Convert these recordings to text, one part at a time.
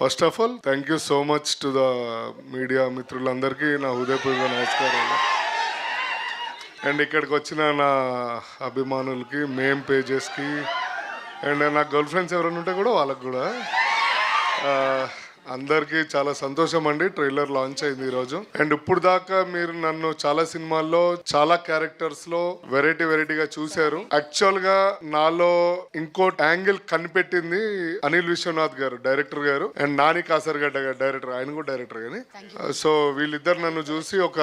First of all thank you so much to the media మిత్రులందరికీ నా హృదయపూర్వక నమస్కారాలు. అండ్ ఇక్కడికి వచ్చిన నా అభిమానులకి మేమ్ పేజెస్కి అండ్ నా గర్ల్ ఫ్రెండ్స్ ఎవరైనా ఉంటే కూడా వాళ్ళకి కూడా అందరికీ చాలా సంతోషం అండి. ట్రైలర్ లాంచ్ అయింది ఈరోజు. అండ్ ఇప్పుడు దాకా మీరు నన్ను చాలా సినిమాల్లో చాలా క్యారెక్టర్స్లో వెరైటీ వెరైటీగా చూశారు. యాక్చువల్గా నాలో ఇంకో యాంగిల్ కనిపెట్టింది అనిల్ విశ్వనాథ్ గారు డైరెక్టర్ గారు. అండ్ నాని కాసర్గడ్డ గారు డైరెక్టర్ ఆయన కూడా డైరెక్టర్ కానీ సో వీళ్ళిద్దరు నన్ను చూసి ఒక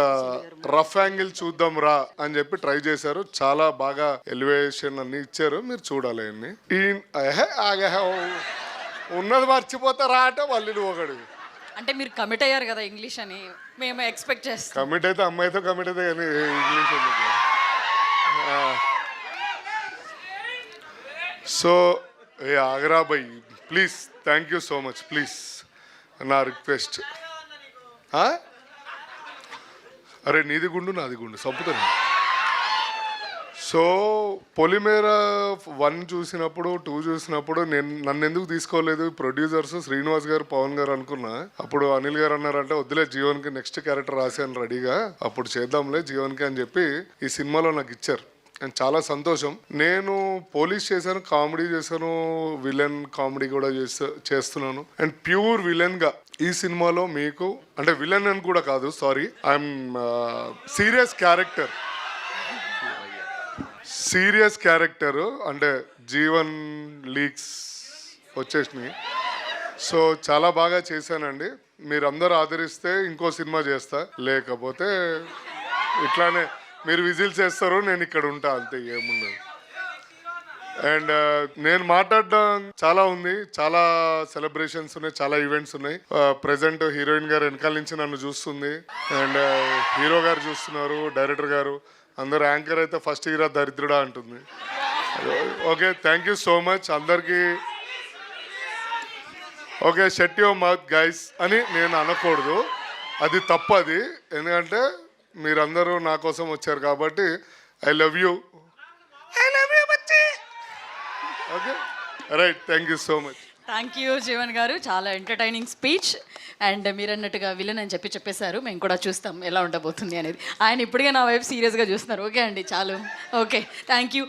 రఫ్ యాంగిల్ చూద్దాం రా అని చెప్పి ట్రై చేశారు. చాలా బాగా ఎలివేషన్ అన్ని ఇచ్చారు. మీరు చూడాలి అన్ని ఈ. ఉన్నది మర్చిపోతారా అంటే మళ్ళీ నువ్వు ఒకడు. అంటే మీరు కమిట్ అయ్యారు కదా ఇంగ్లీష్ అని మేము ఎక్స్పెక్ట్ చేస్తాం. కమిట్ అయితే అమ్మాయితో కమిట్ అయితే కానీ ఇంగ్లీష్ సో ఏ ఆగరా bye please thank you so much please నా రిక్వెస్ట్ అరే నీది గుండు నాది గుండు చంపుతాను. సో పొలిమేర వన్ చూసినప్పుడు టూ చూసినప్పుడు నేను నన్ను ఎందుకు తీసుకోలేదు ప్రొడ్యూసర్స్ శ్రీనివాస్ గారు పవన్ గారు అనుకున్నా. అప్పుడు అనిల్ గారు అన్నారంటే వద్దులే జీవన్కి నెక్స్ట్ క్యారెక్టర్ రాశాను రెడీగా. అప్పుడు చేద్దాంలే జీవన్కి అని చెప్పి ఈ సినిమాలో నాకు ఇచ్చారు. అండ్ చాలా సంతోషం. నేను పోలీస్ చేశాను కామెడీ చేశాను విలన్ కామెడీ కూడా చేస్తా చేస్తున్నాను. అండ్ ప్యూర్ విలన్గా ఈ సినిమాలో మీకు అంటే విలన్ అని కూడా కాదు sorry I'm serious character. Serious character అంటే జీవన్ లీక్స్ వచ్చేసినాయి. సో చాలా బాగా చేశానండి. మీరందరూ ఆదరిస్తే ఇంకో సినిమా చేస్తా. లేకపోతే ఇట్లానే మీరు విజిల్ చేస్తారు నేను ఇక్కడ ఉంటా అంతే ఏముండదు. అండ్ నేను మాట్లాడడం చాలా ఉంది. చాలా సెలబ్రేషన్స్ ఉన్నాయి చాలా ఈవెంట్స్ ఉన్నాయి. ప్రజెంట్ హీరోయిన్ గారు వెనకాల నుంచి నన్ను చూస్తుంది. అండ్ హీరో గారు చూస్తున్నారు డైరెక్టర్ గారు. అందరు యాంకర్ అయితే ఫస్ట్ హీరో దరిద్రుడా అంటుంది. Okay thank you so much అందరికీ okay shut your mouth guys అని నేను అనకూడదు. అది తప్పు అది ఎందుకంటే మీరందరూ నా కోసం వచ్చారు కాబట్టి I love you I love you బచ్చి. Okay right thank you so much thank you Jeevan గారు. చాలా ఎంటర్టైనింగ్ స్పీచ్ అండ్ మీరు అన్నట్టుగా విలన్ అని చెప్పి చెప్పేశారు. మేము కూడా చూస్తాం ఎలా ఉండబోతుంది అనేది. ఆయన ఇప్పటికే నా వైపు సీరియస్గా చూస్తున్నారు. ఓకే అండి చాలు. Okay thank you